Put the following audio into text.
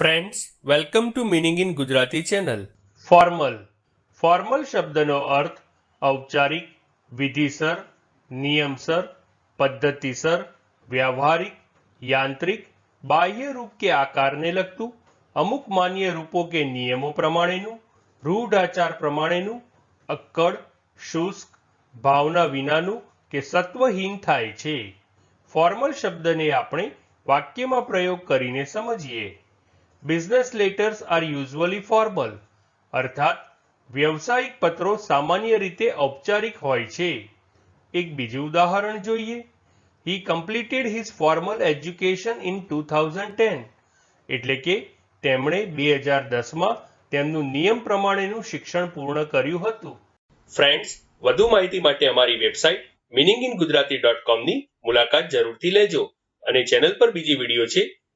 Friends welcome to meaning in Gujarati channel formal formal શબ્દનો અર્થ ઔપચારિક વિધિસર નિયમસર પદ્ધતિસર વ્યવહારિક યાંત્રિક બાહ્ય રૂપ કે આકારને લગતું અમુક માન્ય રૂપો કે નિયમો પ્રમાણેનું રૂઢ આચાર પ્રમાણેનું અક્કડ શુષ્ક ભાવના વિનાનું કે સત્વહીન થાય છે ફોર્મલ શબ્દને આપણે વાક્યમાં પ્રયોગ કરીને સમજીએ business letters are usually formal અર્થાત, વ્યવસાયિક પત્રો સામાન્ય રીતે ઔપચારિક હોય છે. એક બીજું ઉદાહરણ જોઈએ. He completed his formal education in two thousand ten એટલે કે તેમણે બે હજાર દસમાં તેમનું નિયમ પ્રમાણેનું શિક્ષણ પૂર્ણ કર્યું હતું. ફ્રેન્ડ્સ વધુ માહિતી માટે અમારી website meaning in Gujarati dot કોમની મુલાકાત જરૂરથી લેજો અને ચેનલ પર બીજી વીડિયો છે